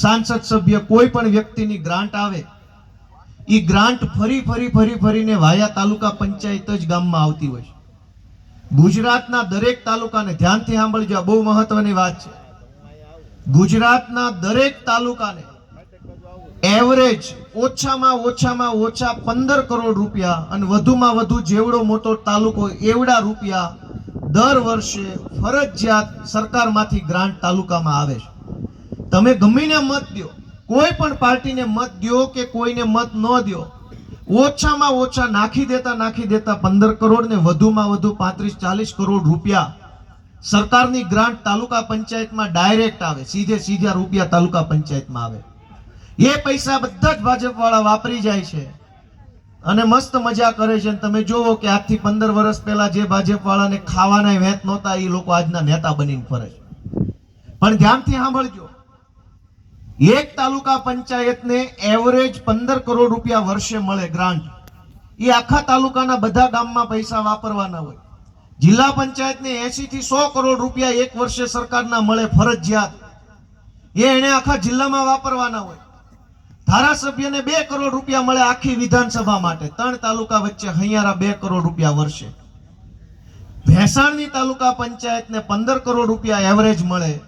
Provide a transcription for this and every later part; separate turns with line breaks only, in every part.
સાંસદ સભ્ય કોઈ પણ વ્યક્તિની ગ્રાન્ટ આવે એ ગ્રાન્ટ ફરી ફરી ફરી, ફરીને વાયા તાલુકા પંચાયત જ ગામમાં આવતી હોય છે. ગુજરાતના દરેક તાલુકાને ધ્યાનથી સાંભળજો બહુ મહત્વની વાત છે. ગુજરાતના દરેક તાલુકાને એવરેજ ઓછામાં ઓછામાં ઓછા પંદર કરોડ રૂપિયા અને વધુમાં વધુ જેવડો મોટો તાલુકો એવડા રૂપિયા દર વર્ષે ફરજિયાત સરકારમાંથી ગ્રાન્ટ તાલુકામાં આવે છે. તમે ગમીને મત દો કોઈ પણ પાર્ટીને મત દો કે કોઈને મત ન દો ઓછામાં ઓછા નાખી દેતા નાખી દેતા પંદર કરોડ ને વધુમાં વધુ પાંત્રીસ ચાલીસ કરોડ રૂપિયા સરકારની ગ્રાન્ટ તાલુકા પંચાયતમાં ડાયરેક્ટ આવે. સીધે સીધા રૂપિયા તાલુકા પંચાયતમાં આવે. એ પૈસા બધા જ ભાજપ વાળા વાપરી જાય છે. અને મસ્ત મજા કરે છે. તમે જોવો કે આજથી પંદર વર્ષ પહેલા જે ભાજપ વાળાને ખાવાના વેત નહોતા, એ લોકો આજના નેતા બનીને ફરે છે. પણ ધ્યાનથી સાંભળજો. એક તાલુકા પંચાયતને એવરેજ પંદર કરોડ રૂપિયા વર્ષે મળે ગ્રાન્ટ એ આખા તાલુકાના બધા ગામમાં પૈસા વાપરવાના હોય. જિલ્લા પંચાયતને એસી થી સો કરોડ રૂપિયા એક વર્ષે સરકારના મળે ફરજિયાત. એ એને આખા જિલ્લામાં વાપરવાના હોય. ધારાસભ્યને બે કરોડ રૂપિયા મળે આખી વિધાનસભા માટે. ત્રણ તાલુકા વચ્ચે હૈયારા બે કરોડ રૂપિયા વર્ષે. ભેસાણની તાલુકા પંચાયતને પંદર કરોડ રૂપિયા એવરેજ મળે.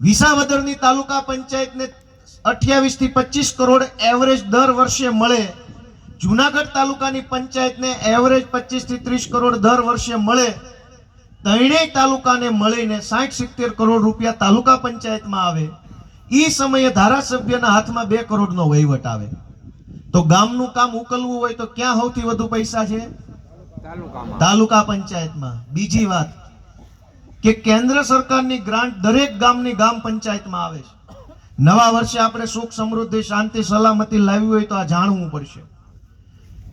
વિસાવદરની તાલુકા પંચાયતને અઠ્યાવીસથી પચીસ કરોડ એવરેજ દર વર્ષે મળે. જુનાગઢ તાલુકાની પંચાયતને એવરેજ પચીસથી ત્રીસ કરોડ દર વર્ષે મળે. ત્રણેય તાલુકાને મળીને સાઠ સિત્તેર કરોડ રૂપિયા તાલુકા પંચાયતમાં આવે. એ સમયે ધારાસભ્યના હાથમાં બે કરોડનો વહીવટ આવે. તો ગામનું કામ ઉકલવું હોય તો ક્યાં સૌથી વધુ પૈસા છે? તાલુકા પંચાયતમાં. બીજી વાત. કે કેન્દ્ર સરકારની ગ્રાન્ટ દરેક ગામની ગામ પંચાયતમાં આવે છે. નવા વર્ષે આપણે સુખ સમૃદ્ધિ, શાંતિ, સલામતી લાવવી હોય તો આ જાણવું પડશે.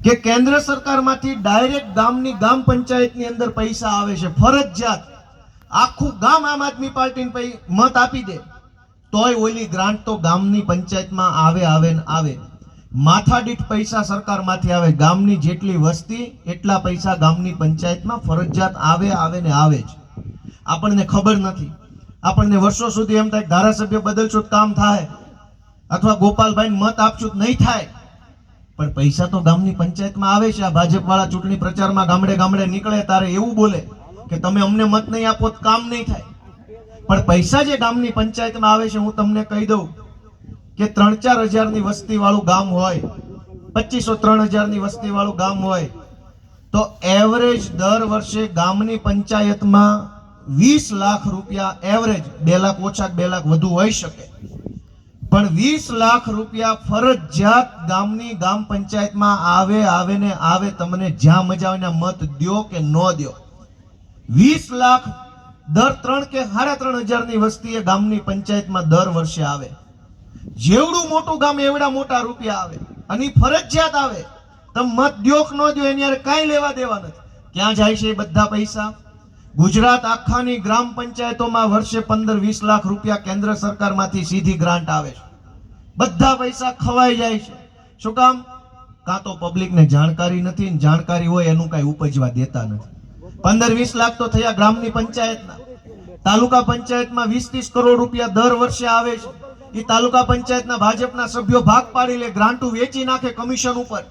કે કેન્દ્ર સરકારમાંથી ડાયરેક્ટ ગામની ગામ પંચાયતની અંદર પૈસા આવે છે, ફરજિયાત. આખું ગામ આમ આદમી પાર્ટીને મત આપી દે. તોય ઓલી ગ્રાન્ટ તો ગામની પંચાયતમાં આવે આવે ને આવે. માથાદીઠ પૈસા સરકારમાંથી આવે. ગામની જેટલી વસ્તી, એટલા પૈસા ગામની પંચાયતમાં ફરજિયાત આવે આવે ને આવે જ. આપણને ખબર નથી. આપણને વર્ષો સુધી એમ થાય ધારાસભ્ય બદલશું તો કામ થાય. અથવા ગોપાલભાઈ મત આપશું નહીં થાય. પણ પૈસા તો ગામની પંચાયતમાં આવે છે. આ ભાજપવાળા ચૂંટણી પ્રચારમાં ગામડે ગામડે નીકળે તારે એવું બોલે કે તમે અમને મત નહીં આપો તો કામ નહીં થાય. પણ પૈસા જે ગામની પંચાયતમાં આવે છે, હું તમને કહી દઉં કે ત્રણ ચાર હજારની વસ્તી વાળું ગામ હોય, પચીસો ત્રણ હજારની વસ્તી વાળું ગામ હોય, તો એવરેજ દર વર્ષે ગામની પંચાયતમાં વીસ લાખ રૂપિયા એવરેજ બે લાખ ઓછા બે લાખ વધુ હોઈ શકે. પણ વીસ લાખ રૂપિયા ફરજિયાત ગામની ગામ પંચાયતમાં આવે આવે ને આવે તમને જ્યાં મજા આવે મત દ્યો કે ન દ્યો. વીસ લાખ દર ત્રણ કે સાડા ત્રણ હજારની વસ્તી એ ગામની પંચાયતમાં દર વર્ષે આવે. જેવડું મોટું ગામ એવડા મોટા રૂપિયા આવે. અને ફરજિયાત આવે. તમે મત દો કે ન દો એની હારે કાંઈ લેવા દેવા નથી. ક્યાં જાય છે એ બધા પૈસા? ગુજરાત આખાની ગ્રામ પંચાયતોમાં વર્ષે પંદર વીસ લાખ રૂપિયા કેન્દ્ર સરકારમાંથી સીધી ગ્રાન્ટ આવે છે. બધા પૈસા ખવાઈ જાય છે. શું કામ? કાં તો પબ્લિકને જાણકારી નથી ને જાણકારી હોય એનું કાંઈ ઉપજવા દેતા નથી. પંદર વીસ લાખ તો થયા ગ્રામની પંચાયતના. તાલુકા પંચાયતમાં વીસ ત્રીસ કરોડ રૂપિયા દર વર્ષે આવે છે. એ તાલુકા પંચાયતના ભાજપના સભ્યો ભાગ પાડી લે ગ્રાન્ટો વેચી નાખે કમિશન ઉપર.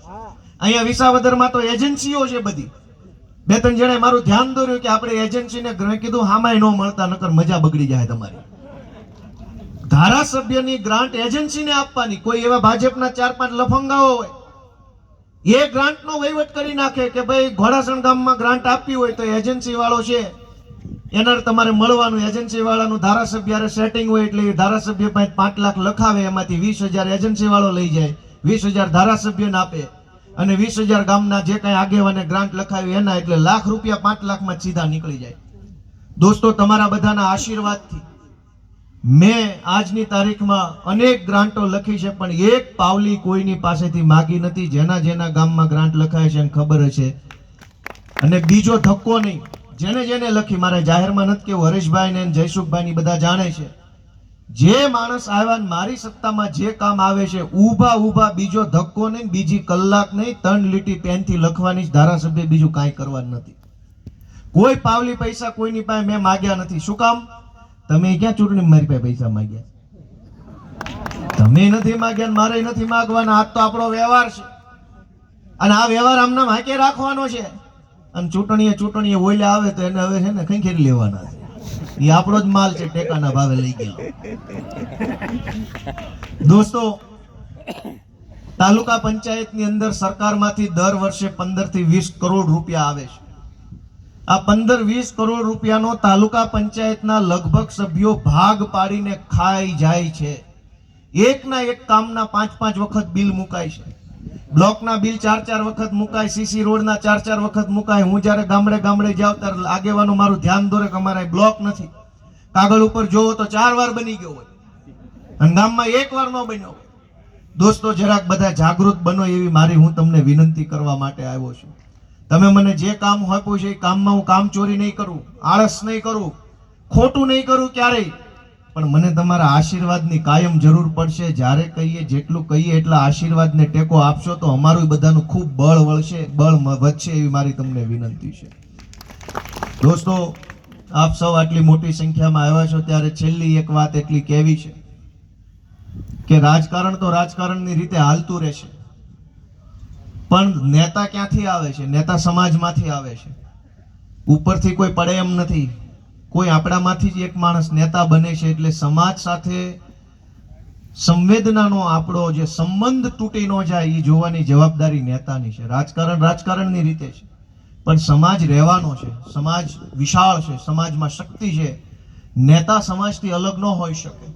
અહીંયા વિસાવદરમાં તો એજન્સીઓ છે બધી. બે ત્રણ જણાએ મારું ધ્યાન દોર્યું કે આપણે એજન્સીને ગ્રહ કીધું, હામાય ન મળતા, નકર મજા બગડી જાય તમારી. ધારાસભ્યની ગ્રાન્ટ એજન્સીને આપવાની, કોઈ એવા ભાજપના ચાર પાંચ લફંગાઓ હોય, એ ગ્રાન્ટનો વહીવટ કરી નાખે કે ભાઈ, ઘોડાસણ ગામમાં ગ્રાન્ટ આપી હોય તો એજન્સી વાળો છે, એના તમારે મળવાનું એજન્સી વાળાનું ધારાસભ્ય સેટિંગ હોય એટલે ધારાસભ્ય પાંચ પાંચ લાખ લખાવે, એમાંથી વીસ હજાર એજન્સી વાળો લઈ જાય, વીસ હજાર ધારાસભ્યને આપે. અને વીસ હજાર ગામના જે કાંઈ આગેવાને ગ્રાન્ટ લખાવી, એના એટલે લાખ રૂપિયા પાંચ લાખમાં સીધા નીકળી જાય. દોસ્તો, તમારા બધાના આશીર્વાદથી મેં આજની તારીખમાં અનેક ગ્રાન્ટો લખી છે, પણ એક પાવલી કોઈની પાસેથી માગી નથી. જેના જેના ગામમાં ગ્રાન્ટ લખાય છે એને ખબર હશે. અને બીજો ધક્કો નહીં. જેને જેને લખી, મારે જાહેરમાં નથી કેવું હરેશભાઈ ને જયસુખભાઈ ની બધા જાણે છે. જે માણસ આવ્યા મારી સત્તામાં જે કામ આવે છે, ઊભા ઊભા બીજો ધક્કો નહીં, બીજી કલાક નહીં, ત્રણ લીટી પેનથી લખવાની ધારાસભ્ય બીજું કાંઈ કરવાનું નથી. કોઈ પાવલી પૈસા કોઈની પાસે મેં માગ્યા નથી. શું કામ? તમે ક્યાં ચૂંટણી મારી પાસે પૈસા માગ્યા તમે નથી માગ્યા મારે નથી માગવાના. આ તો આપણો વ્યવહાર છે. અને આ વ્યવહાર આમને હાકે રાખવાનો છે. અને ચૂંટણીએ ચૂંટણીએ ઓઈલા આવે તો એને હવે છે ને ખંખેરી લેવાના એ આપણો જ માલ છે, ટેકાના ભાવે લઈ ગયેલો દોસ્તો, તાલુકા પંચાયતની અંદર સરકારમાંથી દર વર્ષે પંદરથી વીસ કરોડ રૂપિયા આવે છે. આ પંદર વીસ કરોડ રૂપિયાનો તાલુકા પંચાયતના લગભગ સભ્યો ભાગ પાડીને ખાઈ જાય છે. એકના એક કામના પાંચ પાંચ વખત બિલ મુકાય છે. બ્લોકના બિલ ચાર ચાર વખત મુકાય સીસી રોડના ચાર ચાર વખત મુકાય. હું જ્યારે ગામડે ગામડે જાઉં ત્યારે આગેવાનો મારું ધ્યાન દોરે કે બ્લોક નથી. કાગળ ઉપર જોવો તો ચાર વાર બની ગયો હોય. અને ગામમાં એક વાર ન બન્યો દોસ્તો, જરાક બધા જાગૃત બનો એવી મારી હું તમને વિનંતી કરવા માટે આવ્યો છું. તમે મને જે કામ આપ્યું છે એ કામમાં હું કામ ચોરી નહીં કરું, આળસ નહીં કરું, ખોટું નહીં કરું ક્યારેય. પણ મને તમારા આશીર્વાદની કાયમ જરૂર પડશે. જ્યારે કહીએ, જેટલું કહીએ, એટલા આશીર્વાદને ટેકો આપશો તો અમારું બધાનું ખૂબ બળ વળશે, બળ વધશે એવી મારી તમને વિનંતી છે. દોસ્તો, આપ સૌ આટલી મોટી સંખ્યામાં આવ્યા છો ત્યારે છેલ્લી એક વાત એટલી કહેવી છે કે રાજકારણ તો રાજકારણની રીતે હાલતું રહેશે. પણ નેતા ક્યાંથી આવે છે? નેતા સમાજમાંથી આવે છે. ઉપરથી કોઈ પડે એમ નથી. કોઈ આપણામાંથી જ એક માણસ નેતા બને છે એટલે સમાજ સાથે સંવેદનાનો આપણો જે સંબંધ તૂટી ન જાય એ જોવાની જવાબદારી નેતાની છે. રાજકારણ રાજકારણની રીતે છે. પણ સમાજ રહેવાનો છે. સમાજ વિશાળ છે. સમાજમાં શક્તિ છે. નેતા સમાજથી અલગ ન હોઈ શકે.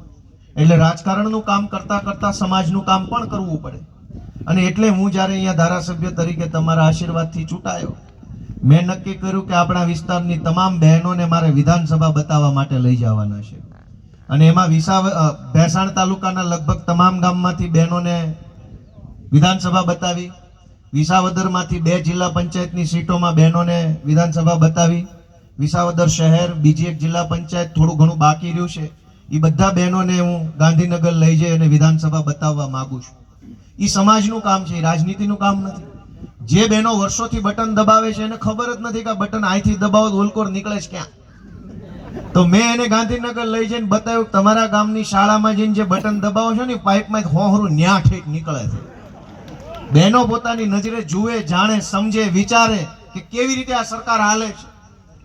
એટલે રાજકારણનું કામ કરતા કરતા સમાજનું કામ પણ કરવું પડે. અને એટલે હું જ્યારે અહીંયા ધારાસભ્ય તરીકે તમારા આશીર્વાદથી ચૂંટાયો મેં નક્કી કર્યું કે આપણા વિસ્તારની તમામ બહેનોને મારે વિધાનસભા બતાવવા માટે લઈ જવાના છે. અને એમાં વિસાવ ભેસાણ તાલુકાના લગભગ તમામ ગામમાંથી બહેનોને વિધાનસભા બતાવી, વિસાવદરમાંથી બે જિલ્લા પંચાયતની સીટોમાં બહેનોને વિધાનસભા બતાવી, વિસાવદર શહેર, બીજી એક જિલ્લા પંચાયત થોડું ઘણું બાકી રહ્યું છે. એ બધા બહેનોને હું ગાંધીનગર લઈ જઈ અને વિધાનસભા બતાવવા માગું છું. એ સમાજનું કામ છે રાજનીતિનું કામ નથી. જે બહેનો વર્ષોથી બટન દબાવે છે એને ખબર જ નથી કે બટન અહીંથી દબાવો ઓલકોર નીકળે છે ક્યાં? તો મેં એને ગાંધીનગર લઈ જઈને બતાવ્યું તમારા ગામની શાળામાં જઈને જે બટન દબાવો છો ને પાઇપમાં હોહરું ન્યા ઠેક નીકળે છે. બહેનો પોતાની નજરે જુએ, જાણે, સમજે, વિચારે કે કેવી રીતે આ સરકાર હાલે છે.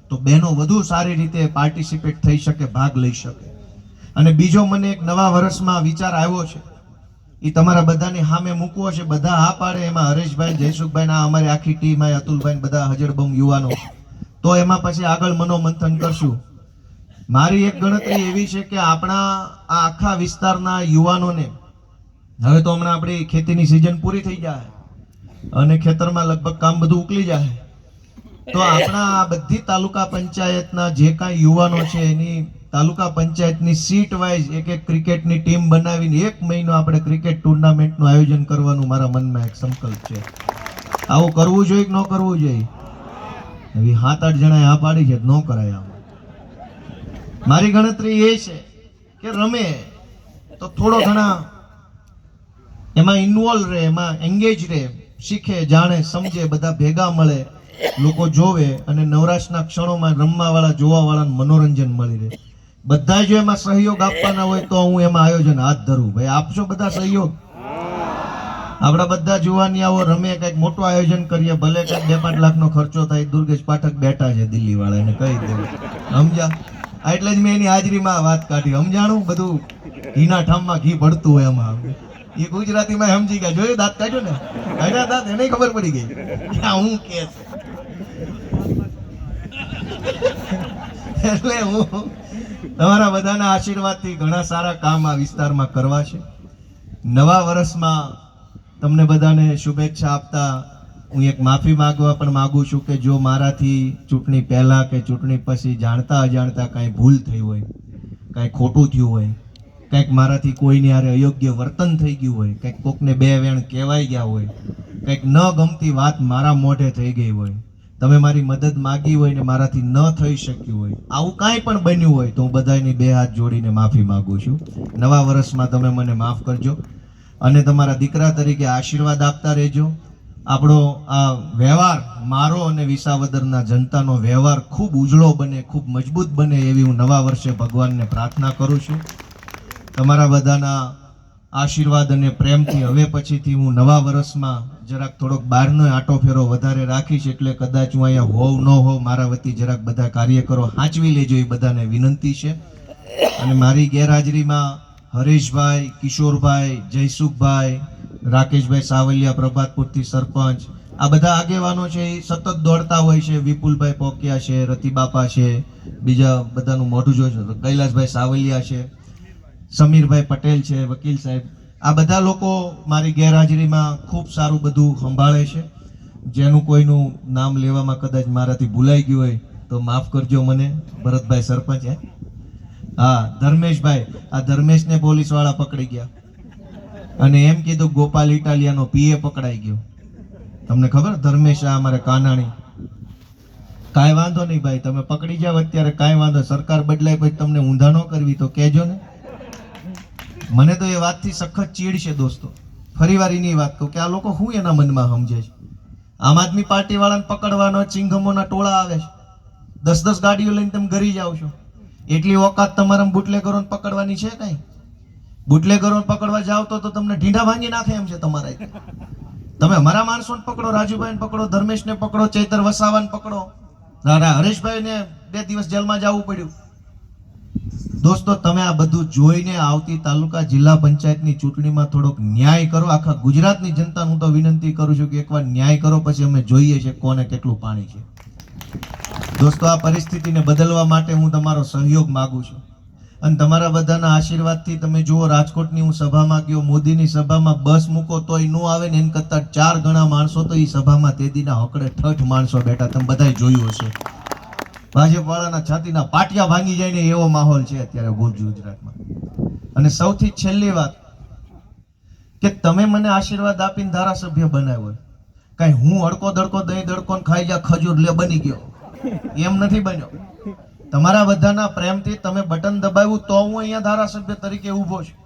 તો બહેનો વધુ સારી રીતે પાર્ટિસિપેટ થઈ શકે, ભાગ લઈ શકે. અને બીજો મને એક નવા વર્ષમાં વિચાર આવ્યો છે. એ તમારા બધાની સામે મૂકવો છે. બધા હા પાડે. એમાં હરેશભાઈ, જયસુખભાઈ ના અમારી આખી ટીમ આ અતુલભાઈ બધા હજરબમ યુવાનો. તો એમાં પછી આગળ મનોમંથન કરશું. મારી એક ગણતરી એવી છે કે આપણા આ આખા વિસ્તારના યુવાનોને, હવે તો હમણાં આપણી ખેતીની સિઝન પૂરી થઈ જાય અને ખેતરમાં લગભગ કામ બધું ઉકલી જાય. તો આપણા આ બધી તાલુકા પંચાયતના જે કાંઈ યુવાનો છે એની તાલુકા પંચાયતની સીટ વાઇઝ એક એક ક્રિકેટની ટીમ બનાવીને એક મહિનો આપણે ક્રિકેટ ટુર્નામેન્ટનું આયોજન કરવાનું મારા મનમાં એક સંકલ્પ છે. આવું કરવું જોઈએ કે ન કરવું જોઈએ? હવે સાત આઠ જણાએ આ પાડી છે, ન કરાય આવું મારી ગણતરી એ છે કે રમે તો થોડો ઘણા એમાં ઇન્વોલ્વ રહે, એમાં એંગેજ રહે, શીખે, જાણે, સમજે, બધા ભેગા મળે, લોકો જોવે અને નવરાશના ક્ષણોમાં રમવાવાળા, જોવાવાળાને મનોરંજન મળી રહે. બધા જો એમાં સહયોગ આપવાના હોય તો હું એમાં આયોજન હાથ ધરું. ભાઈ આપશો બધા સહયોગ? આપણા બધા જુવાનિયાઓ રમે, કંઈક મોટું આયોજન કરીએ, ભલે કંઈક બે પાંચ લાખનો ખર્ચો થાય, દુર્ગેશ પાઠક બેઠા છે દિલ્હી વાળા એને કહી દેવું. સમજા એટલે જ મેં એની હાજરીમાં વાત કાઢી. સમજાણું બધું? ઘીના ઠામમાં ઘી પડતું હોય એમાં. એ ગુજરાતીમાં સમજી ગયા. જોયું દાંત કાઢ્યો ને? કાઢ્યા દાંત? એને ખબર પડી ગઈ. હું કે એટલે હું તમારા બધાના આશીર્વાદથી ઘણા સારા કામ આ વિસ્તારમાં કરવા છે. નવા વર્ષમાં તમને બધાને શુભેચ્છા આપતા હું એક માફી માંગવા પણ માગું છું કે જો મારાથી ચૂંટણી પહેલાં કે ચૂંટણી પછી જાણતા અજાણતા કાંઈ ભૂલ થઈ હોય, કાંઈ ખોટું થયું હોય, કંઈક મારાથી કોઈને હારે અયોગ્ય વર્તન થઈ ગયું હોય, કંઈક કોકને બે વેણ કહેવાઈ ગયા હોય, કંઈક ન ગમતી વાત મારા મોઢે થઈ ગઈ હોય તમે મારી મદદ માગી હોય ને મારાથી ન થઈ શક્યું હોય, આવું કાંઈ પણ બન્યું હોય તો હું બધાની બે હાથ જોડીને માફી માગું છું. નવા વર્ષમાં તમે મને માફ કરજો અને તમારા દીકરા તરીકે આશીર્વાદ આપતા રહેજો. આપણો આ વ્યવહાર મારો અને વિસાવદરના જનતાનો વ્યવહાર ખૂબ ઉજળો બને, ખૂબ મજબૂત બને એવી હું નવા વર્ષે ભગવાનને પ્રાર્થના કરું છું. તમારા બધાના આશીર્વાદ અને પ્રેમથી હવે પછીથી હું નવા વર્ષમાં જરાક થોડોક બહારનો આટો ફેરો વધારે રાખીશ એટલે કદાચ હું અહીંયા હોવ ન હોવ મારા વતી જરાક બધા કાર્યકરો હાંચવી લેજો એ બધાને વિનંતી છે. અને મારી ગેરહાજરીમાં હરેશભાઈ, કિશોરભાઈ, જયસુખભાઈ, રાકેશભાઈ સાવલિયા, પ્રભાતપુરથી સરપંચ, આ બધા આગેવાનો છે એ સતત દોડતા હોય છે. વિપુલભાઈ પોકિયા છે, રતિબાપા છે, બીજા બધાનું મોઢું તો કૈલાસભાઈ સાવલિયા છે. સમીરભાઈ પટેલ છે, વકીલ સાહેબ. આ બધા લોકો મારી ગેરહાજરીમાં ખૂબ સારું બધું સંભાળે છે. જેનું કોઈનું નામ લેવામાં કદાચ મારાથી ભૂલાઈ ગયું હોય તો માફ કરજો મને, ભરતભાઈ સરપંચ હે. હા, ધર્મેશભાઈ, આ ધર્મેશને પોલીસવાળા પકડી ગયા. અને એમ કીધું, ગોપાલ ઇટાલિયાનો પીએ પકડાઈ ગયો. તમને ખબર? ધર્મેશ આ અમારે કાનાણી. કાંઈ વાંધો નહીં ભાઈ, તમે પકડી જાવ અત્યારે કાંઈ વાંધો સરકાર બદલાય પછી તમને ઊંધા ન કરવી, તો કહેજો ને. મને તો એ વાતથી સખત ચીડ છે દોસ્તો. ફરીવાર એની વાત કહું કે આ લોકો શું એના મનમાં સમજે છે? આમ આદમી પાર્ટી વાળાને પકડવાનો ચિંગમોના ટોળા આવે છે. દસ દસ ગાડીઓ લઈને તમે ઘરી જાઓ છો. એટલી ઓકાત તમારા બુટલેગરોને પકડવાની છે કઈ? બુટલેગરોને પકડવા જાવ તો તમને ઢીંઢા ભાંગી નાખે એમ છે તમારા તમે અમારા માણસોને પકડો, રાજુભાઈને પકડો, ધર્મેશને પકડો, ચૈતર વસાવાને પકડો. હરેશભાઈને બે દિવસ જેલમાં જવું પડ્યું. દોસ્તો, તમે આ બધું જોઈને આવતી તાલુકા જિલ્લા પંચાયતની ચૂંટણીમાં થોડોક ન્યાય કરો. આખા ગુજરાતની જનતાને હું તો વિનંતી કરું છું કે એકવાર ન્યાય કરો, પછી અમે જોઈએ છે કોને કેટલું પાણી છે. દોસ્તો, આ પરિસ્થિતિને બદલવા માટે હું તમારો સહયોગ માગું છું. અને તમારા બધાના આશીર્વાદથી તમે જુઓ, રાજકોટની હું સભામાં ગયો, મોદીની સભામાં બસ મૂકો તોય ન આવે ને એમ કરતાં ચાર ગણા માણસો તો એ સભામાં તેદીના હકડે ઠઠ માણસો બેઠા. તમે બધાએ જોયું હશે. ભાજપ વાળાના છાતીના પાટિયા ભાંગી જાય ને એવો માહોલ છે અત્યારે ગુજ ગુજરાતમાં. અને સૌથી છેલ્લી વાત કે તમે મને આશીર્વાદ આપીને ધારાસભ્ય બનાવ્યો કાંઈ હું અડકો દડકો દહીં દડકો ખાઈ જા ખજૂર લે, બની ગયો. એમ નથી બન્યો. તમારા બધાના પ્રેમથી તમે બટન દબાવ્યું તો હું અહીંયા ધારાસભ્ય તરીકે ઊભો છું.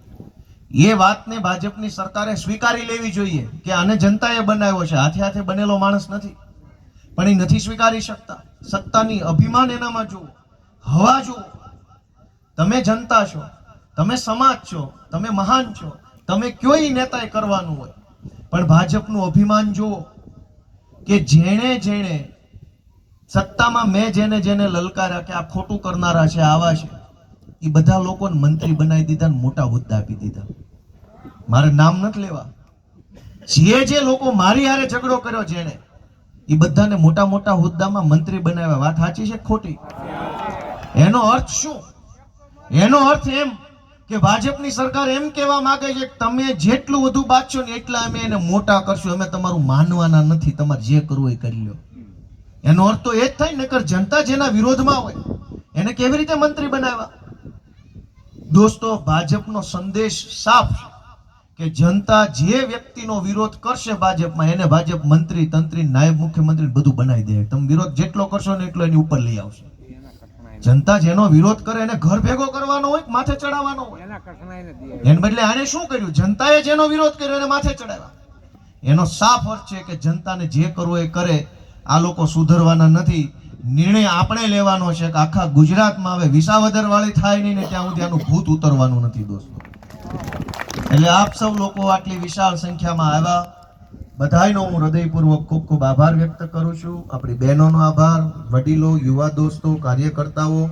એ વાતને ભાજપની સરકારે સ્વીકારી લેવી જોઈએ કે આને જનતાએ બનાવ્યો છે. હાથે હાથે બનેલો માણસ નથી. પણ એ નથી સ્વીકારી શકતા. સત્તાની અભિમાન એનામાં જુઓ. હવા જુઓ. તમે જનતા છો. તમે સમાજ છો. તમે મહાન છો. તમે કયો નેતાએ કરવાનું હોય? પણ ભાજપનું અભિમાન જુઓ કે જેણે જેણે સત્તામાં મેં જેને જેને લલકાર્યા કે આ ખોટું કરનારા છે, આવા છે, એ બધા લોકોને મંત્રી બનાવી દીધા ને મોટા હોદ્દા આપી દીધા. મારે નામ નથી લેવા. જે જે લોકો મારી હારે ઝઘડો કર્યો, જેણે એ બધાને મોટા મોટા હોદ્દામાં મંત્રી બનાવ્યા. વાત સાચી છે ખોટી? એનો અર્થ શું? એનો અર્થ એમ કે ભાજપની સરકાર એમ કહેવા માંગે છે કે તમે જેટલું વધુ બાંધશો ને એટલા અમે એને મોટા કરશું. અમે તમારું માનવાના નથી. તમારે જે કરવું એ કરી લો. એનો અર્થ તો એ જ થાય નકર જનતા જેના વિરોધમાં હોય, એને કેવી રીતે મંત્રી બનાવ્યા? દોસ્તો, ભાજપનો સંદેશ સાફ છે. કે જનતા જે વ્યક્તિનો વિરોધ કરશે ભાજપમાં એને ભાજપ મંત્રી તંત્રી નાયબ મુખ્યમંત્રી બધું બનાવી દે. તમે વિરોધ જેટલો કરશો ને એટલો એની ઉપર લઈ આવશે. જનતા જેનો વિરોધ કરે એને ઘર ભેગો કરવાનો હોય માથે ચડાવવાનો હોય?
એના
બદલે આને શું કર્યું? જનતાએ જેનો વિરોધ કર્યો એને માથે ચડાવ્યા. એનો સાફ અર્થ છે કે જનતાને જે કરવો એ કરે આ લોકો સુધરવાના નથી. નિર્ણય આપણે લેવાનો છે કે આખા ગુજરાતમાં હવે વિસાવદર વાળી થાય નહીં ને ત્યાં સુધી આનું ભૂત ઉતરવાનું નથી દોસ્તો. એટલે આપ સૌ લોકો આટલી વિશાળ સંખ્યામાં આવ્યા. બધાયનો હું હૃદયપૂર્વક ખૂબ ખૂબ આભાર વ્યક્ત કરું છું. આપણી બહેનોનો આભાર, વડીલો, યુવા દોસ્તો, કાર્યકર્તાઓ.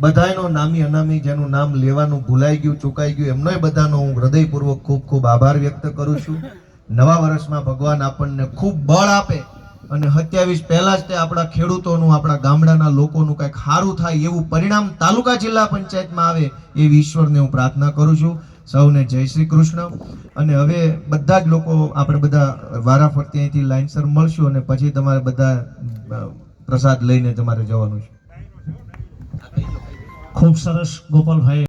બધાયનો નામી અનામી જેનું નામ લેવાનું ભૂલાઈ ગયું, ચૂકાઈ ગયું, એમનોય બધાનો હું હૃદયપૂર્વક ખૂબ ખૂબ આભાર વ્યક્ત કરું છું. નવા વર્ષમાં ભગવાન આપણને ખૂબ બળ આપે અને સત્યાવીસ પહેલા જ તે આપણા ખેડૂતોનું, આપણા ગામડાના લોકોનું કંઈક સારું થાય એવું પરિણામ તાલુકા જિલ્લા પંચાયતમાં આવે એવી ઈશ્વરને હું પ્રાર્થના કરું છું. સૌને જય શ્રી કૃષ્ણ. અને હવે બધા જ લોકો, આપણે બધા વારાફરતી અહીંથી લાઈનસર મળશું અને પછી તમારે બધા પ્રસાદ લઈને તમારે જવાનું છે.
ખૂબ સરસ, ગોપાલભાઈ.